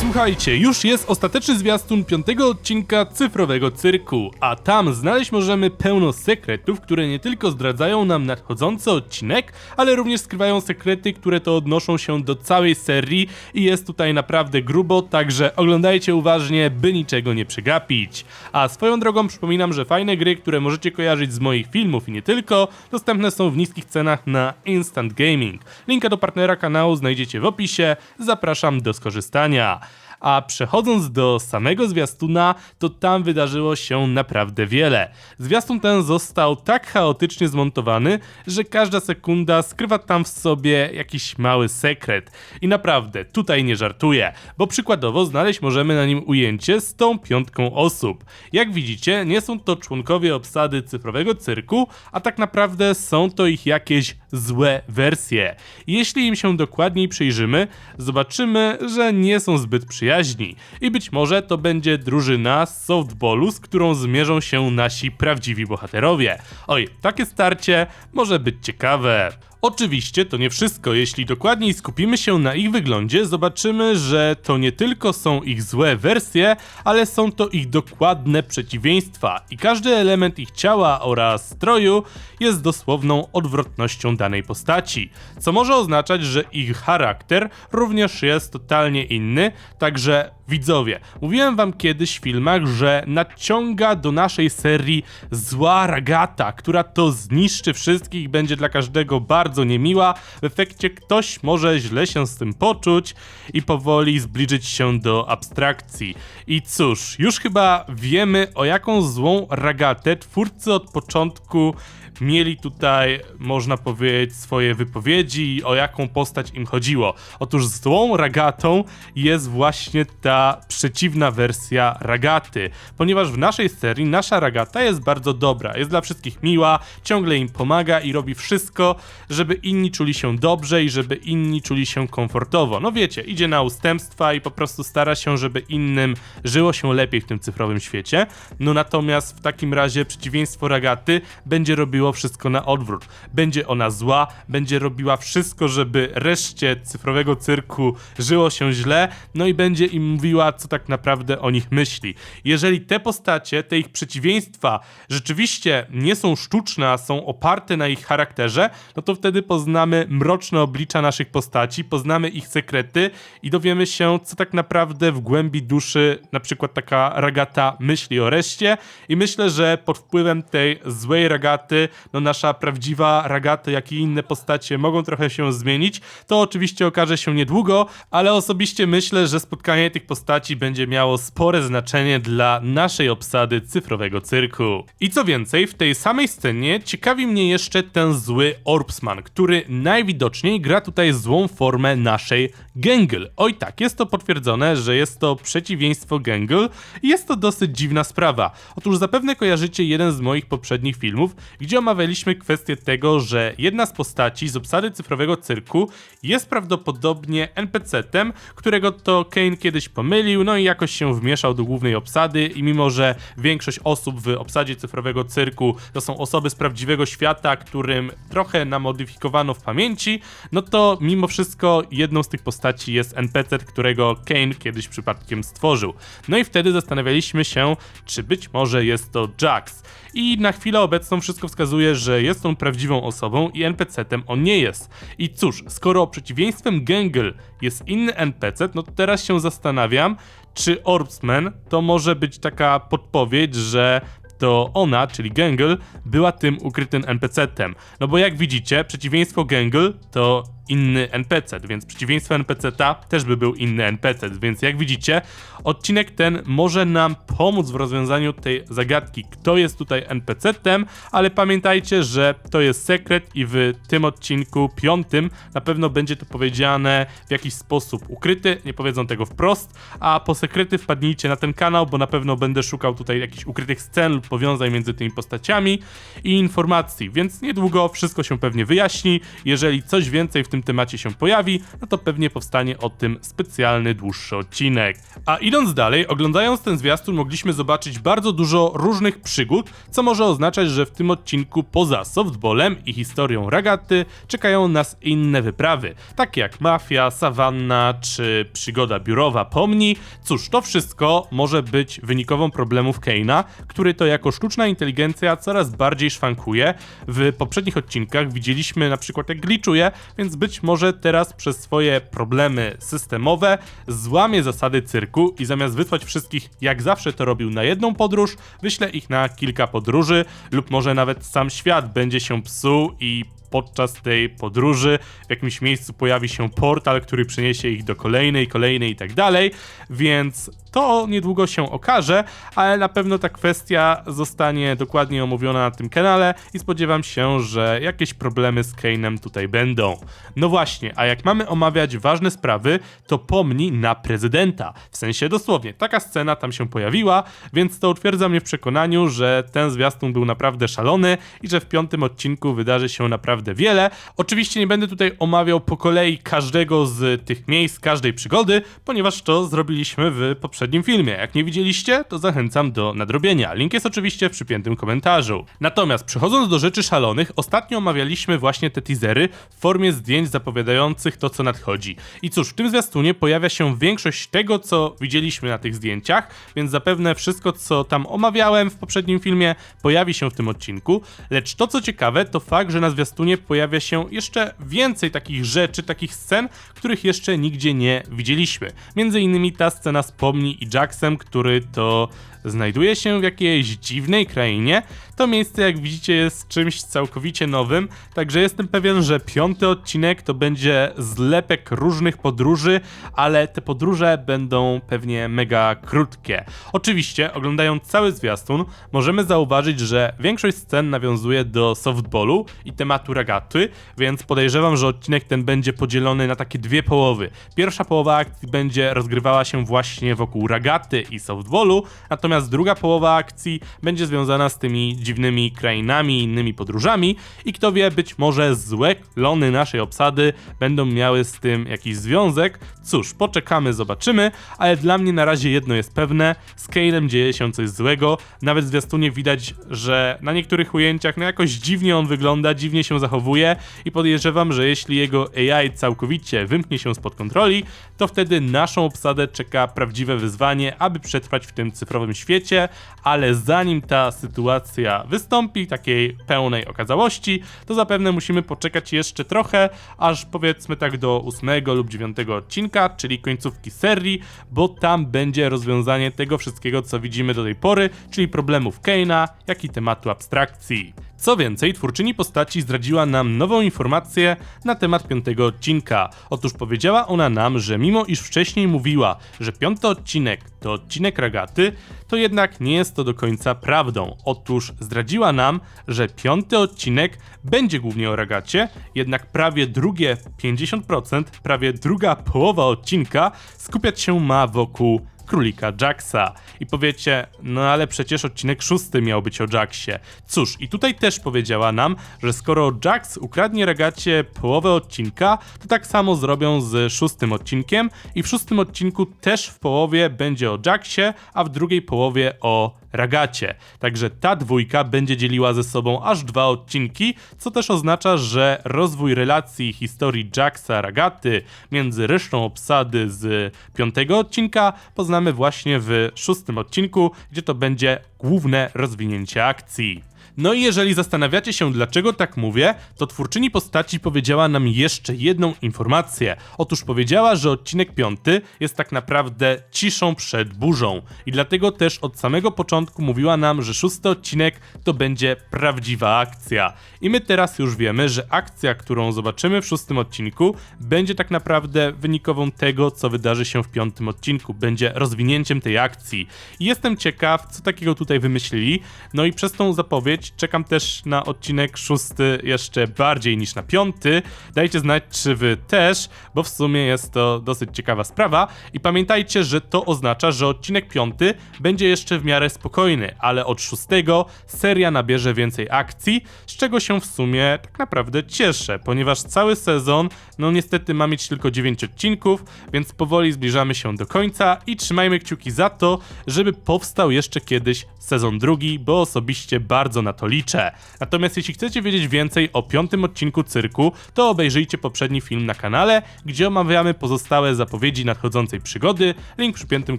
Słuchajcie, już jest ostateczny zwiastun piątego odcinka cyfrowego cyrku, a tam znaleźć możemy pełno sekretów, które nie tylko zdradzają nam nadchodzący odcinek, ale również skrywają sekrety, które to odnoszą się do całej serii i jest tutaj naprawdę grubo, także oglądajcie uważnie, by niczego nie przegapić. A swoją drogą przypominam, że fajne gry, które możecie kojarzyć z moich filmów i nie tylko, dostępne są w niskich cenach na Instant Gaming. Linka do partnera kanału znajdziecie w opisie, zapraszam do skorzystania. A przechodząc do samego zwiastuna, to tam wydarzyło się naprawdę wiele. Zwiastun ten został tak chaotycznie zmontowany, że każda sekunda skrywa tam w sobie jakiś mały sekret. I naprawdę, tutaj nie żartuję, bo przykładowo znaleźć możemy na nim ujęcie z tą piątką osób. Jak widzicie, nie są to członkowie obsady cyfrowego cyrku, a tak naprawdę są to ich jakieś złe wersje. Jeśli im się dokładniej przyjrzymy, zobaczymy, że nie są zbyt przyjaźni i być może to będzie drużyna softballu, z którą zmierzą się nasi prawdziwi bohaterowie. Oj, takie starcie może być ciekawe. Oczywiście to nie wszystko. Jeśli dokładniej skupimy się na ich wyglądzie, zobaczymy, że to nie tylko są ich złe wersje, ale są to ich dokładne przeciwieństwa i każdy element ich ciała oraz stroju jest dosłowną odwrotnością danej postaci, co może oznaczać, że ich charakter również jest totalnie inny, także widzowie, mówiłem wam kiedyś w filmach, że nadciąga do naszej serii zła ragata, która to zniszczy wszystkich będzie dla każdego bardzo niemiła. W efekcie ktoś może źle się z tym poczuć i powoli zbliżyć się do abstrakcji. I cóż, już chyba wiemy o jaką złą ragatę twórcy od początku mieli tutaj, można powiedzieć, swoje wypowiedzi i o jaką postać im chodziło. Otóż złą ragatą jest właśnie ta przeciwna wersja ragaty, ponieważ w naszej serii nasza ragata jest bardzo dobra, jest dla wszystkich miła, ciągle im pomaga i robi wszystko, żeby inni czuli się dobrze i żeby inni czuli się komfortowo. No wiecie, idzie na ustępstwa i po prostu stara się, żeby innym żyło się lepiej w tym cyfrowym świecie. No natomiast w takim razie przeciwieństwo ragaty będzie robiło wszystko na odwrót. Będzie ona zła, będzie robiła wszystko, żeby reszcie cyfrowego cyrku żyło się źle, no i będzie im mówiła, co tak naprawdę o nich myśli. Jeżeli te postacie, te ich przeciwieństwa rzeczywiście nie są sztuczne, a są oparte na ich charakterze, no to wtedy poznamy mroczne oblicza naszych postaci, poznamy ich sekrety i dowiemy się, co tak naprawdę w głębi duszy na przykład taka ragata myśli o reszcie i myślę, że pod wpływem tej złej ragaty no nasza prawdziwa Ragaty, jak i inne postacie mogą trochę się zmienić. To oczywiście okaże się niedługo, ale osobiście myślę, że spotkanie tych postaci będzie miało spore znaczenie dla naszej obsady cyfrowego cyrku. I co więcej, w tej samej scenie ciekawi mnie jeszcze ten zły Orbsman, który najwidoczniej gra tutaj złą formę naszej Gengel. Oj tak, jest to potwierdzone, że jest to przeciwieństwo Gengel i jest to dosyć dziwna sprawa. Otóż zapewne kojarzycie jeden z moich poprzednich filmów, gdzie omawialiśmy kwestię tego, że jedna z postaci z obsady cyfrowego cyrku jest prawdopodobnie NPC-tem, którego to Kane kiedyś pomylił, no i jakoś się wmieszał do głównej obsady i mimo, że większość osób w obsadzie cyfrowego cyrku to są osoby z prawdziwego świata, którym trochę namodyfikowano w pamięci, no to mimo wszystko jedną z tych postaci jest NPC, którego Kane kiedyś przypadkiem stworzył. No i wtedy zastanawialiśmy się, czy być może jest to Jax. I na chwilę obecną wszystko wskazuje, że jest on prawdziwą osobą i NPC-tem on nie jest. I cóż, skoro przeciwieństwem Gengel jest inny NPC, no to teraz się zastanawiam, czy Orbsman to może być taka podpowiedź, że to ona, czyli Gengel, była tym ukrytym NPC-tem. No bo jak widzicie, przeciwieństwo Gengel to inny NPC, więc przeciwieństwo NPC-ta też by był inny NPC, więc jak widzicie, odcinek ten może nam pomóc w rozwiązaniu tej zagadki, kto jest tutaj NPC-tem, ale pamiętajcie, że to jest sekret i w tym odcinku piątym na pewno będzie to powiedziane w jakiś sposób ukryty, nie powiedzą tego wprost, a po sekrety wpadnijcie na ten kanał, bo na pewno będę szukał tutaj jakichś ukrytych scen lub powiązań między tymi postaciami i informacji, więc niedługo wszystko się pewnie wyjaśni, jeżeli coś więcej w tym tym temacie się pojawi, no to pewnie powstanie o tym specjalny, dłuższy odcinek. A idąc dalej, oglądając ten zwiastun mogliśmy zobaczyć bardzo dużo różnych przygód, co może oznaczać, że w tym odcinku poza softballem i historią Ragaty czekają nas inne wyprawy, takie jak mafia, sawanna czy przygoda biurowa pomni. Cóż, to wszystko może być wynikową problemów Keina, który to jako sztuczna inteligencja coraz bardziej szwankuje. W poprzednich odcinkach widzieliśmy na przykład jak glitchuje, więc być może teraz przez swoje problemy systemowe złamie zasady cyrku i zamiast wysłać wszystkich jak zawsze to robił na jedną podróż, wyśle ich na kilka podróży lub może nawet sam świat będzie się psuł i podczas tej podróży w jakimś miejscu pojawi się portal, który przeniesie ich do kolejnej, kolejnej i tak dalej, więc to niedługo się okaże, ale na pewno ta kwestia zostanie dokładnie omówiona na tym kanale i spodziewam się, że jakieś problemy z Kane'em tutaj będą. No właśnie, a jak mamy omawiać ważne sprawy, to pomni na prezydenta. W sensie dosłownie, taka scena tam się pojawiła, więc to utwierdza mnie w przekonaniu, że ten zwiastun był naprawdę szalony i że w piątym odcinku wydarzy się naprawdę wiele. Oczywiście nie będę tutaj omawiał po kolei każdego z tych miejsc, każdej przygody, ponieważ to zrobiliśmy w poprzednim filmie. Jak nie widzieliście, to zachęcam do nadrobienia. Link jest oczywiście w przypiętym komentarzu. Natomiast przechodząc do rzeczy szalonych, ostatnio omawialiśmy właśnie te teasery w formie zdjęć zapowiadających to, co nadchodzi. I cóż, w tym zwiastunie pojawia się większość tego, co widzieliśmy na tych zdjęciach, więc zapewne wszystko, co tam omawiałem w poprzednim filmie, pojawi się w tym odcinku. Lecz to, co ciekawe, to fakt, że na zwiastunie pojawia się jeszcze więcej takich rzeczy, takich scen, których jeszcze nigdzie nie widzieliśmy. Między innymi ta scena z Pomni i Jacksem, który to znajduje się w jakiejś dziwnej krainie. To miejsce, jak widzicie, jest czymś całkowicie nowym, także jestem pewien, że piąty odcinek to będzie zlepek różnych podróży, ale te podróże będą pewnie mega krótkie. Oczywiście, oglądając cały zwiastun, możemy zauważyć, że większość scen nawiązuje do softballu i tematu ragaty, więc podejrzewam, że odcinek ten będzie podzielony na takie dwie połowy. Pierwsza połowa akcji będzie rozgrywała się właśnie wokół ragaty i softballu, natomiast druga połowa akcji będzie związana z tymi dziwnymi krainami i innymi podróżami. I kto wie, być może złe klony naszej obsady będą miały z tym jakiś związek. Cóż, poczekamy, zobaczymy, ale dla mnie na razie jedno jest pewne, z Kane'em dzieje się coś złego, nawet w zwiastunie widać, że na niektórych ujęciach no jakoś dziwnie on wygląda, dziwnie się zachowuje. I podejrzewam, że jeśli jego AI całkowicie wymknie się spod kontroli, to wtedy naszą obsadę czeka prawdziwe wyzwanie, aby przetrwać w tym cyfrowym świecie, ale zanim ta sytuacja wystąpi, takiej pełnej okazałości, to zapewne musimy poczekać jeszcze trochę, aż powiedzmy tak do ósmego lub dziewiątego odcinka, czyli końcówki serii, bo tam będzie rozwiązanie tego wszystkiego, co widzimy do tej pory, czyli problemów Keina, jak i tematu abstrakcji. Co więcej, twórczyni postaci zdradziła nam nową informację na temat piątego odcinka. Otóż powiedziała ona nam, że mimo iż wcześniej mówiła, że piąty odcinek to odcinek ragaty, to jednak nie jest to do końca prawdą. Otóż zdradziła nam, że piąty odcinek będzie głównie o ragacie, jednak prawie drugie 50%, prawie druga połowa odcinka skupiać się ma wokół królika Jacksa. I powiecie, no ale przecież odcinek szósty miał być o Jacksie. Cóż, i tutaj też powiedziała nam, że skoro Jax ukradnie regacie połowę odcinka, to tak samo zrobią z szóstym odcinkiem i w szóstym odcinku też w połowie będzie o Jacksie, a w drugiej połowie o Ragacie. Także ta dwójka będzie dzieliła ze sobą aż dwa odcinki, co też oznacza, że rozwój relacji historii Jacksa Ragaty między resztą obsady z piątego odcinka poznamy właśnie w szóstym odcinku, gdzie to będzie główne rozwinięcie akcji. No i jeżeli zastanawiacie się, dlaczego tak mówię, to twórczyni postaci powiedziała nam jeszcze jedną informację. Otóż powiedziała, że odcinek piąty jest tak naprawdę ciszą przed burzą. I dlatego też od samego początku mówiła nam, że szósty odcinek to będzie prawdziwa akcja. I my teraz już wiemy, że akcja, którą zobaczymy w szóstym odcinku, będzie tak naprawdę wynikową tego, co wydarzy się w piątym odcinku. Będzie rozwinięciem tej akcji. I jestem ciekaw, co takiego tutaj wymyślili. No i przez tą zapowiedź czekam też na odcinek szósty jeszcze bardziej niż na piąty. Dajcie znać, czy wy też, bo w sumie jest to dosyć ciekawa sprawa. I pamiętajcie, że to oznacza, że odcinek piąty będzie jeszcze w miarę spokojny, ale od szóstego seria nabierze więcej akcji, z czego się w sumie tak naprawdę cieszę, ponieważ cały sezon, no niestety ma mieć tylko 9 odcinków, więc powoli zbliżamy się do końca i trzymajmy kciuki za to, żeby powstał jeszcze kiedyś sezon drugi, bo osobiście bardzo na to liczę. Natomiast jeśli chcecie wiedzieć więcej o piątym odcinku cyrku, to obejrzyjcie poprzedni film na kanale, gdzie omawiamy pozostałe zapowiedzi nadchodzącej przygody, link w przypiętym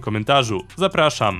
komentarzu. Zapraszam.